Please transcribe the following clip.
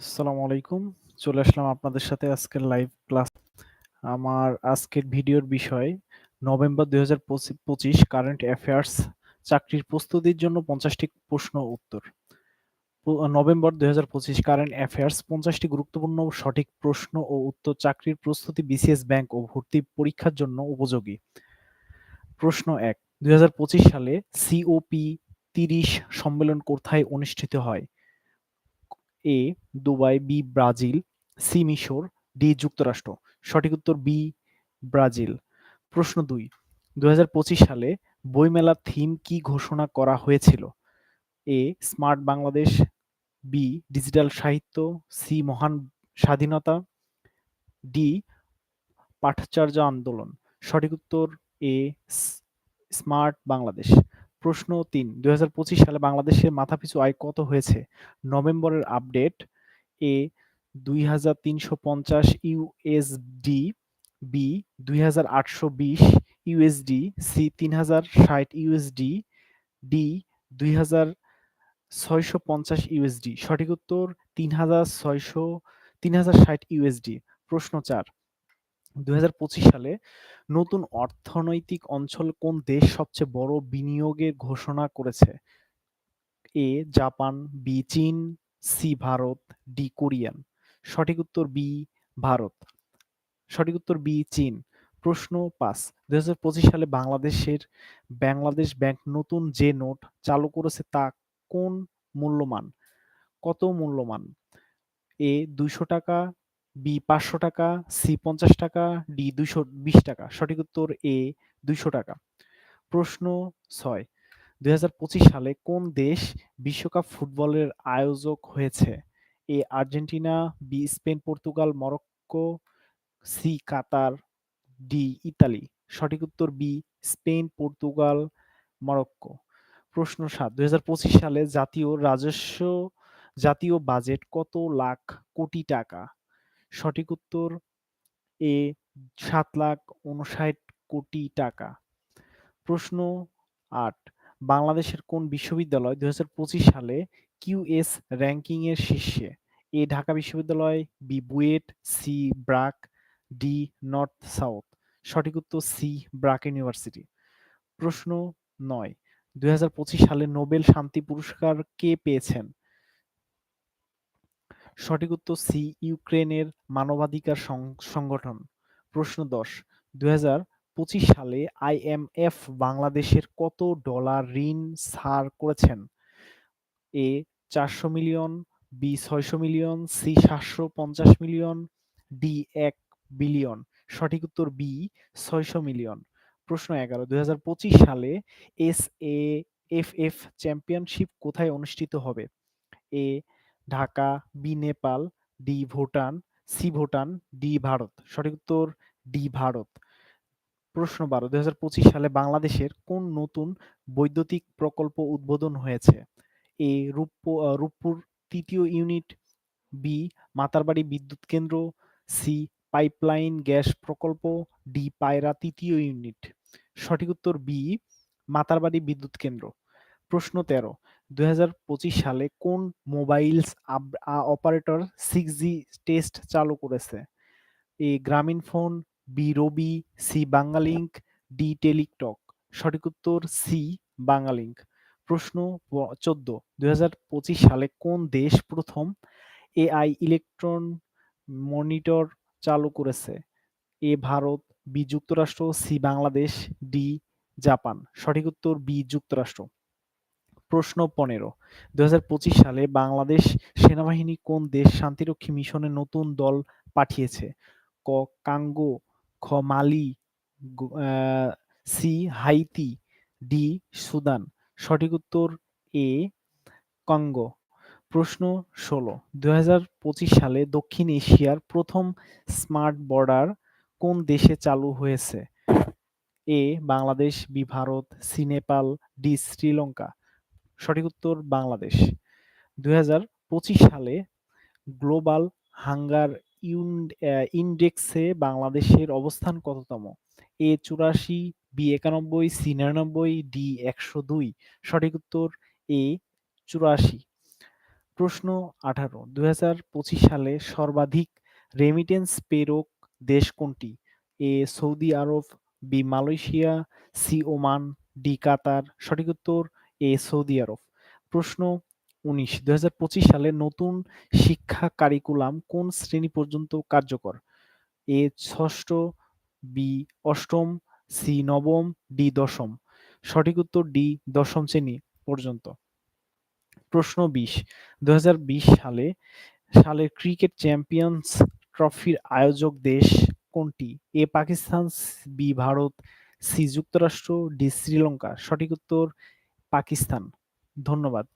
আসসালামু আলাইকুম। চলে আসলাম আপনাদের সাথে আজকের লাইভ ক্লাস। আমার আজকের ভিডিওর বিষয়, নভেম্বর ২০২৫ কারেন্ট অ্যাফেয়ার্স চাকরির প্রস্তুতির জন্য পঞ্চাশটি প্রশ্ন উত্তর। নভেম্বর ২০২৫ কারেন্ট অ্যাফেয়ার্স পঞ্চাশটি গুরুত্বপূর্ণ সঠিক প্রশ্ন ও উত্তর চাকরির প্রস্তুতি বিসিএস ব্যাংক ও ভর্তি পরীক্ষার জন্য উপযোগী। প্রশ্ন ১ ২০২৫ সালে সিওপি ৩০ সম্মেলন কোথায় অনুষ্ঠিত হয়? A. Dubai, B. Brazil, C. মিশর, ডি. যুক্তরাষ্ট্র। সঠিক উত্তর বি. ব্রাজিল। প্রশ্ন ২ ২০২৫ সালে বইমেলার থিম কি ঘোষণা করা হয়েছিল? A. Smart Bangladesh, B. Digital সাহিত্য, সি. মহান স্বাধীনতা, ডি. পাঠচার্য আন্দোলন। সঠিক উত্তর এ. স্মার্ট বাংলাদেশ। প্রশ্ন ৩ ২০২৫ সালে বাংলাদেশের মাথাপিছু আয় কত হয়েছে? নভেম্বরের update A. ২৩৫০ USD, B. ২৮২০ USD, C. ৩০৬০ USD, D. ২৬৫০ USD. সঠিক উত্তর ৩৬০০ ৩০৬০ ইউএসডি। প্রশ্ন ৪ ২০২৫ সালে নতুন অর্থনৈতিক অঞ্চল কোন দেশ সবচেয়ে বড় বিনিয়োগের ঘোষণা করেছে? এ. Japan, B. চীন, সি. ভারত, ডি. কোরিয়ান। সঠিক উত্তর বি. ভারত। সঠিক উত্তর বি. চীন। প্রশ্ন ৫ ২০২৫ সালে বাংলাদেশের বাংলাদেশ ব্যাংক নতুন যে নোট চালু করেছে তা কোন মূল্যমান? কত মূল্যমান? এ. ২০০ টাকা, বি. ৫০০ টাকা, সি. ৫০ টাকা, ডি. ২২০ টাকা। সঠিক উত্তর এ. ২০০ টাকা। প্রশ্ন ৬ ২০২৫ সালে কোন দেশ বিশ্বকাপ ফুটবলের আয়োজক হয়েছে? A. Argentina, B. Spain, Portugal, Morocco, C. Qatar, D. Italy. সঠিক উত্তর বি. Spain, Portugal, Morocco. প্রশ্ন ৭ ২০২৫ সালে জাতীয় রাজস্ব জাতীয় বাজেট কত লাখ কোটি টাকা? সঠিক উত্তর এ. সাত লাখ ৫৯ কোটি টাকা। প্রশ্ন আট বাংলাদেশের কোন বিশ্ববিদ্যালয় ২০২৫ সালে কিউএস র‍্যাংকিং এর শীর্ষে? এ. ঢাকা বিশ্ববিদ্যালয়, B. BUET, C. BRAC D. North south. সঠিক উত্তর সি. ব্রাক ইউনিভার্সিটি। প্রশ্ন ৯ ২০২৫ সালে নোবেল শান্তি পুরস্কার কে পেয়েছেন? সঠিক উত্তর সি. ইউক্রেনের মানবাধিকার সংগঠন। প্রশ্ন ১০ ২০২৫ সালে আইএমএফ বাংলাদেশের কত ডলার ঋণ ছাড় করেছেন? A. ৪০০ million, B. ৬০০ million, C. ৭৫০ million, D. এক বিলিয়ন। সঠিক উত্তর বি. ৬০০ মিলিয়ন। প্রশ্ন ১১ ২০২৫ সালে S A F F championship কোথায় অনুষ্ঠিত হবে? A. Dhaka, B. Nepal, D. Bhutan, C. Bhutan, D. Bharat. সঠিক উত্তর ডি. ভারত। প্রশ্ন ১২ ২০২৫ সালে বাংলাদেশের কোন নতুন বৈদ্যুতিক প্রকল্প উদ্বোধন হয়েছে? এ. রূপপুর তৃতীয় ইউনিট, বি. মাতারবাড়ি বিদ্যুৎ কেন্দ্র, সি. পাইপলাইন গ্যাস প্রকল্প, ডি. পায়রা তৃতীয় ইউনিট। সঠিক উত্তর বি. মাতারবাড়ি বিদ্যুৎ কেন্দ্র। প্রশ্ন ১৩ ২০২৫ সালে কোন mobiles operator six G test চালু করেছে? A. Grameenphone, B. Robi, C. Banglalink, D. Teletalk. সঠিক উত্তর সি. বাংলালিংক। প্রশ্ন ১৪ ২০২৫ সালে কোন দেশ প্রথম এআই ইলেকট্রন মনিটর চালু করেছে? এ. ভারত, বি. যুক্তরাষ্ট্র, সি. বাংলাদেশ, ডি. জাপান। সঠিক উত্তর বি. যুক্তরাষ্ট্র। প্রশ্ন ১৫ ২০২৫ সালে বাংলাদেশ সেনাবাহিনী কোন দেশ শান্তিরক্ষী মিশনে নতুন দল পাঠিয়েছে? ক. কাঙ্গো খ. Mali, C. Haiti, D. Sudan. সঠিক উত্তর এ. কঙ্গো। প্রশ্ন ১৬ ২০২৫ সালে দক্ষিণ এশিয়ার প্রথম স্মার্ট বর্ডার কোন দেশে চালু হয়েছে? A. Bangladesh, B. Bharat, C. Nepal, D. Sri Lanka. সঠিক উত্তর বাংলাদেশ। দুই হাজার পঁচিশ সালে গ্লোবাল হাঙ্গার ইউন ইন্ডেক্সে বাংলাদেশের অবস্থান কততম? এ চুরাশি, বি একানব্বই, সি নিরানব্বই, ডি একশো দুই। সঠিক উত্তর এ চুরাশি। প্রশ্ন আঠারো দুই সালে সর্বাধিক রেমিটেন্স প্রেরক দেশ কোনটি A Saudi Arab B Malaysia C Oman D Qatar সঠিক উত্তর এ সৌদি আরব। প্রশ্ন উনিশ দুই সালে নতুন শিক্ষা কারিকুলাম কোন শ্রেণি পর্যন্ত কার্যকর? এ ষষ্ঠ, বি অষ্টম, সি নবম, ডি দশম। সঠিক উত্তর ডি দশম শ্রেণি পর্যন্ত। প্রশ্ন বিশ দু সালে সালের ক্রিকেট চ্যাম্পিয়ন্স ট্রফির আয়োজক দেশ কোনটি? A Pakistan, B Bharat, C যুক্তরাষ্ট্র, ডি শ্রীলঙ্কা। সঠিক উত্তর পাকিস্তান। ধন্যবাদ।